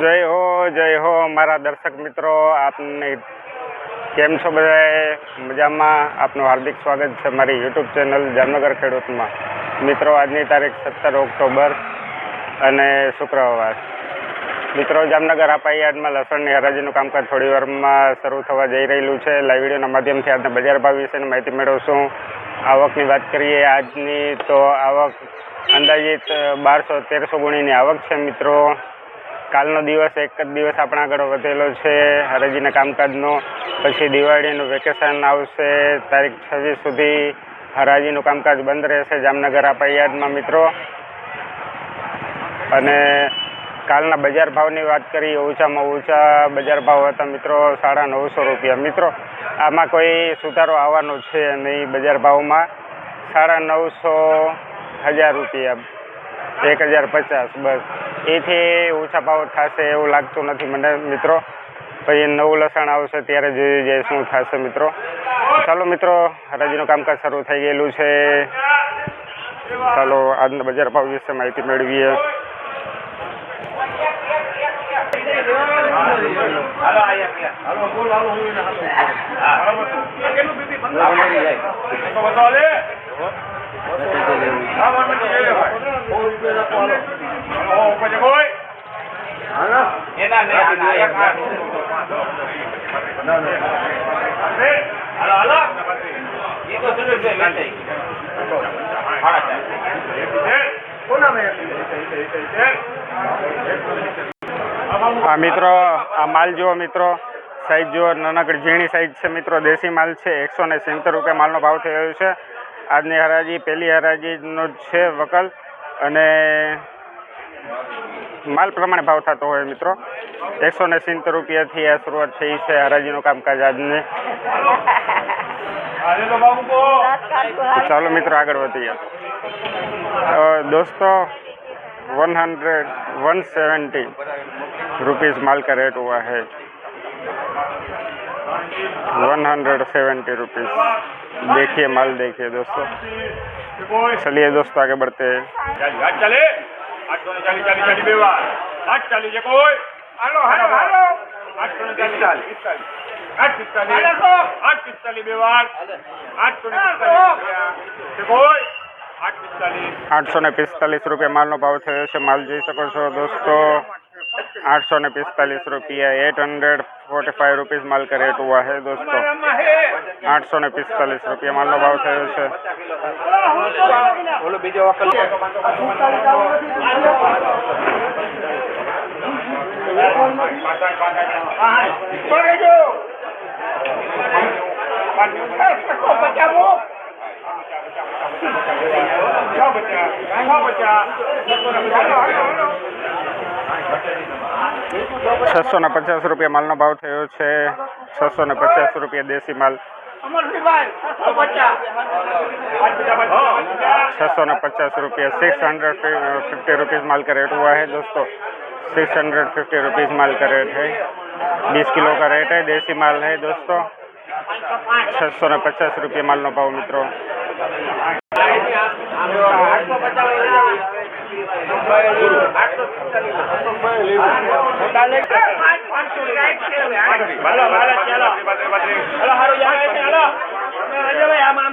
જય હો જય હો, મારા દર્શક મિત્રો, આપને કેમ છો બધા મજામાં? આપનું હાર્દિક સ્વાગત છે મારી યુટ્યુબ ચેનલ જામનગર ખેડૂતમાં. મિત્રો, આજની તારીખ સત્તર ઓક્ટોબર અને શુક્રવાર. મિત્રો, જામનગર આપા યાર્ડમાં લસણની હરાજીનું કામકાજ થોડી વારમાં શરૂ થવા જઈ રહેલું છે. લાઈવ વિડીયોના માધ્યમથી આજના બજાર ભાવ વિશેની માહિતી મેળવશું. આવકની વાત કરીએ આજની, તો આવક અંદાજિત બારસો તેરસો ગુણીની આવક છે, મિત્રો. કાલનો દિવસ એક જ દિવસ આપણા આગળ વધેલો છે. હરાજીના કામકાજનો. પછી દિવાળીનું વેકેશન આવશે. તારીખ છવ્વીસ સુધી હરાજીનું કામકાજ બંધ રહેશે જામનગર આપા યાર્ડમાં મિત્રો. અને કાલના બજાર ભાવની વાત કરીએ, ઊંચામાં ઊંચા બજાર ભાવ હતા, મિત્રો, સાડા નવસો રૂપિયા. મિત્રો, આમાં કોઈ સુધારો આવવાનો છે નહીં બજાર ભાવમાં? સાડા નવસો હજાર રૂપિયા. એક હજાર પચાસ, બસ. એથી ઓછા ભાવ થશે એવું લાગતું નથી મને, મિત્રો. પછી નવું લસણ આવશે ત્યારે જોઈ જાય શું થશે, મિત્રો. ચાલો, મિત્રો, હરાજીનું કામકાજ શરૂ થઈ ગયેલું છે. ચાલો, આજના બજાર ભાવ વિશે માહિતી મેળવીએ. આ મિત્રો, આ માલ જુઓ મિત્રો. સાઈઝ જુઓ. નાનકડી ઝીણી સાઈઝ છે મિત્રો. દેશી માલ છે. એકસો ને સિત્તેર રૂપિયા માલનો ભાવ થઈ રહ્યો છે. આજની હરાજી પહેલી હરાજીનો જ છે વકલ અને માલ પ્રમાણે ભાવ થતો હોય મિત્રો એકસો ને સિત્તેર રૂપિયાથી આ શરૂઆત થઈ છે હરાજીનું કામકાજ આજને તો ચાલો મિત્રો આગળ વધીએ અ, દોસ્તો one hundred one seventy rupees माल का रेट हुआ है वन हंड्रेड सेवेंटी रुपीज़ देखिए माल देखिए दोस्तों चलिए दोस्तों आगे बढ़ते हैं આઠ ચાલે આઠસો ને ચાલીસ ચાલીસ ચાલીસ બે વાર આઠ ચાલીસ છે કોઈ હાલો હાલો હાલો આઠસો ને ચાલીસ ચાલીસ આઠ પિસ્તાલીસ આઠ પિસ્તાલીસ બે વાર આઠસો ને પિસ્તાલીસ છે કોઈ આઠ પિસ્તાલીસ आठ सौ ने पिस्तालीस रुपये माल નો ભાવ થયો છે માલ જોઈ શકો છો દોસ્તો आठ सौ ने पिस्तालीस रुपया eight hundred forty five rupees माल का रेट हुआ है दोस्तों आठ सौ ने पिस्तालीस रुपया माल નો ભાવ થયો છે બોલો બીજો વકલ છસો ને પચાસ રૂપિયા માલનો ભાવ થયો છે છસો ને પચાસ રૂપિયા દેશી માલ छः ने पचास रुपया सिक्स हंड्रेड फिफ्टी रुपीज़ माल का रेट हुआ है दोस्तों सिक्स हंड्रेड फिफ्टी रुपीज़ माल का रेट है बीस किलो का रेट है देसी माल है दोस्तों छः सौ ने पचास रुपये माल નો ભાવ મિત્રો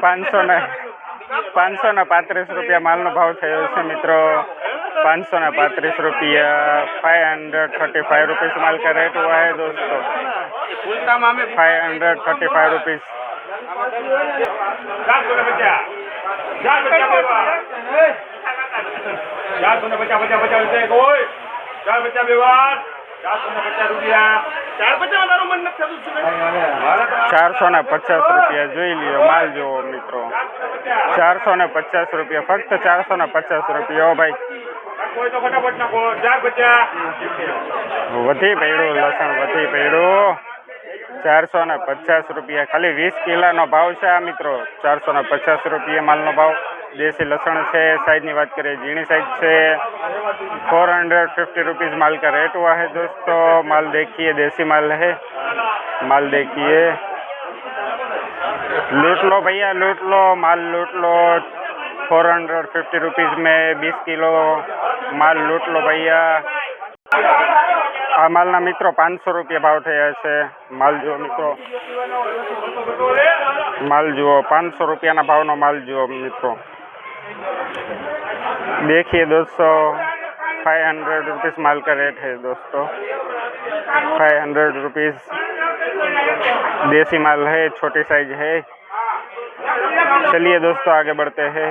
પાંચસો ને પાંચસો ને પાંત્રીસ રૂપિયા માલનો ભાવ થયો છે મિત્રો પાંચસો ને પાંત્રીસ રૂપિયા five hundred thirty five rupees माल का रेट हुआ है दोस्तों five hundred thirty five rupees ચારસો ને પચાસ પચાસ પચાસ રૂપિયા કોઈ ચાર પચાસ વ્યવહાર ચારસો ને પચાસ રૂપિયા. ચાર જોઈ લ્યો માલ જોવો મિત્રો. ચારસો ને પચાસ રૂપિયા ફક્ત ચારસો ને પચાસ રૂપિયા ભાઈ. ચાર વધી પડ્યું લસણ વધી પડ્યું. ચારસો ને પચાસ રૂપિયા. ખાલી વીસ કિલાનો ભાવ છે આ મિત્રો. ચારસો ને પચાસ રૂપિયા માલનો ભાવ. દેશી લસણ છે, સાઈજની વાત કરીએ, ઝીણી સાઈજ છે. ફોર હંડ્રેડ ફિફ્ટી રૂપીઝ માલ કા રેટ हुआ है दोस्तों माल देखिए देसी माल है माल देखिए लूट लो भैया लूट लो माल लूट लो फोर हंड्रेड फिफ्टी रुपीज़ में बीस किलो माल लूट लो भैया આ માલના મિત્રો પાંચસો રૂપિયા ભાવ થયા છે માલ જુઓ મિત્રો माल जुओ पाँच सौ रुपया ना भाव नो माल जुओ मित्रों देखिए दोस्तों फाइव हंड्रेड रुपीज़ माल का रेट है दोस्तों फाइव हंड्रेड रुपीज़ देसी माल है छोटी साइज है चलिए दोस्तों आगे बढ़ते हैं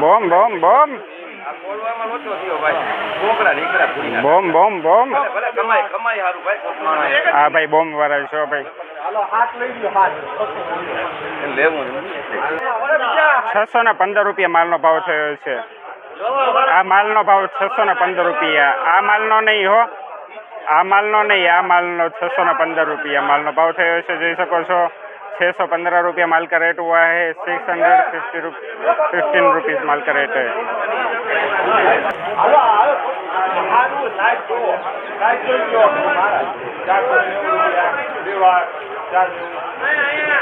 બોમ બોમ બોમ બોમ બોમ બોમ હા ભાઈ. બોમ વાળા છો ભાઈ. છસો ને પંદર રૂપિયા માલનો ભાવ થયો છે. આ માલનો ભાવ છસો ને પંદર રૂપિયા. આ માલનો નહીં હો. આ માલનો નહીં આ માલનો છસો ને પંદર રૂપિયા માલનો ભાવ થયો છે. જોઈ શકો છો. छः पंद्रह रुपया माल का रेट हुआ है six hundred fifty fifteen rupees माल का रेट है હાલો હાલો સારું સાહેબ જો સાહેબ જોઈ લો બે વાર ચાર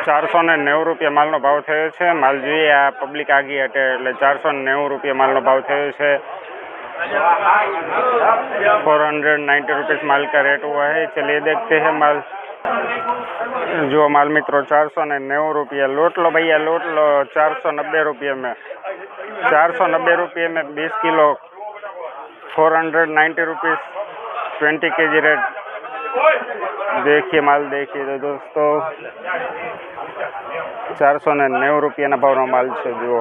ચારસો ને નેવું રૂપિયા માલનો ભાવ થયો છે માલ જોઈએ આ પબ્લિક આગી હટે એટલે ચારસો ને નેવું રૂપિયા માલનો ભાવ થયો છે फोर हंड्रेड नाइन्टी रुपीज़ माल का रेट हुआ है चलिए देखते हैं माल जो माल मित्रों चार सौ ने नेव रुपये लोट लो भैया लोट लो चार सौ नब्बे रुपये में चार सौ नब्बे रुपये में बीस kilo four hundred ninety rupees twenty K G rate देखिए माल देखिए तो दोस्तों ચારસો ને નેવું રૂપિયાના ભાવનો माल છે, જુઓ.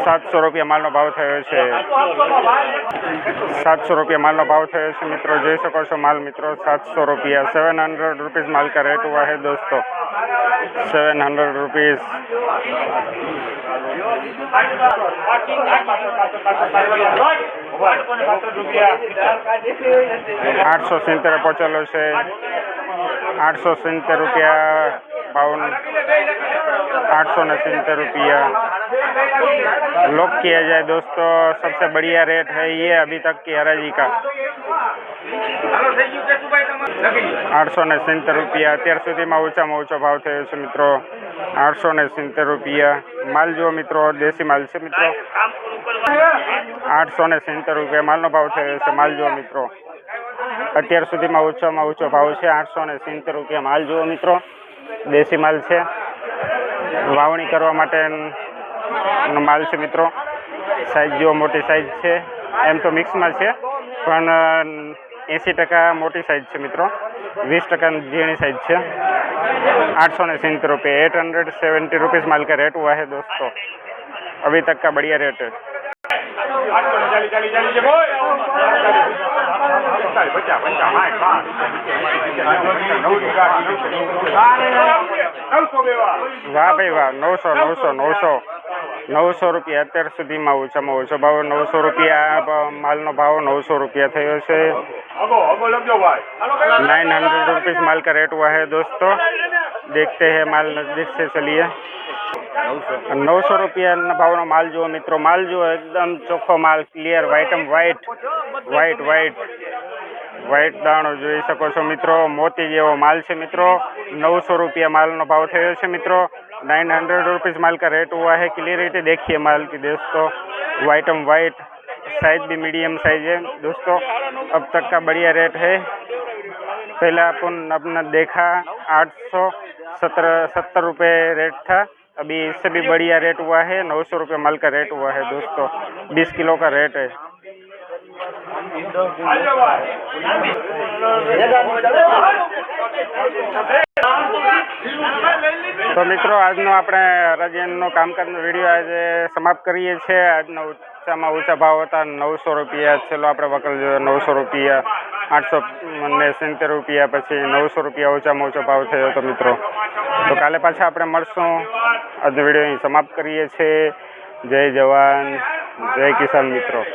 સાતસો રૂપિયા માલનો ભાવ થયો છે સાતસો રૂપિયા માલનો ભાવ થયો છે મિત્રો જોઈ શકો છો માલ મિત્રો સાતસો રૂપિયા સેવન હંડ્રેડ રૂપીઝ માલ का रेट हुआ है दोस्तों सेवन हंड्रेड रुपीज़ રૂપિયા આઠસો સિત્તેર પહોંચેલો છે આઠસો સિત્તેર રૂપિયા બાવન आठ ने सितर रुपया लॉक किया जाए दोस्तों सबसे बढ़िया रेट है ये अभी तक की हराजी का આઠસો ને સિત્તેર રૂપિયા અત્યાર સુધીમાં ઓછામાં ઓછો ભાવ થયો છે મિત્રો આઠસો ને સિત્તેર રૂપિયા માલ જુઓ મિત્રો દેશી માલ છે મિત્રો આઠસો ને સિત્તેર રૂપિયા માલનો ભાવ થયો છે માલ જુઓ મિત્રો. અત્યાર સુધીમાં ઓછામાં ઓછો ભાવ છે આઠસો ને સિત્તેર રૂપિયા માલ જુઓ મિત્રો. દેશી માલ છે. વાવણી કરવા માટે માલ છે મિત્રો. સાઈઝ જુઓ, મોટી સાઈઝ છે. એમ તો મિક્સમાં છે, પણ એંસી ટકા મોટી સાઈઝ છે મિત્રો. વીસ ટકા ઝીણી સાઈઝ છે. આઠસો ને સિત્તેર રૂપિયા, એટ હંड्रेड सेवेंटी રૂપીસ માલ કે રેટ हुआ है दोस्तों अभी तक का बढ़िया रेट है વાહ ભાઈ વાહ નવસો નવસો નવસો નવસો રૂપિયા અત્યાર સુધીમાં ઓછામાં ઓછો ભાવ નવસો રૂપિયા બ- માલનો ભાવ નવસો રૂપિયા થયો છે नाइन हंड्रेड रुपीज़ माल का रेट हुआ है दोस्तों देखते हैं माल नज़दीक से चलिए નવસો રૂપિયાના ભાવનો માલ જુઓ મિત્રો માલ જુઓ એકદમ ચોખ્ખો માલ ક્લિયર વ્હાઈટ એમ વ્હાઈટ વ્હાઈટ વ્હાઈટ વ્હાઈટ દાણો જોઈ શકો છો મિત્રો મોતી જેવો માલ છે મિત્રો નવસો રૂપિયા માલનો ભાવ થયો છે મિત્રો नाइन हंड्रेड रुपीज़ माल का रेट हुआ है क्लियरिटी देखिए माल की दोस्तों वाइट एम वाइट साइज भी मीडियम साइज है दोस्तों अब तक का बढ़िया रेट है पहला अपन अपना देखा आठ सौ सत्रह सत्तर रुपये रेट था अभी इससे भी बढ़िया रेट हुआ है नौ सौ रुपये माल का रेट हुआ है दोस्तों बीस किलो का रेट है તો મિત્રો આજનો આપણે હરાજીનો કામકાજનો વિડીયો આજે સમાપ્ત કરીએ છીએ આજનો ઊંચામાં ઊંચા ભાવ હતા નવસો રૂપિયા છેલ્લો આપણે વકલ જોયો નવસો રૂપિયા આઠસો ને સિત્તેર રૂપિયા પછી નવસો રૂપિયા ઓછામાં ઓછો ભાવ થયો હતો મિત્રો. તો કાલે પાછા આપણે મળશું. આજનો વીડિયો અહીં સમાપ્ત કરીએ છીએ. જય જવાન. જય કિસાન મિત્રો.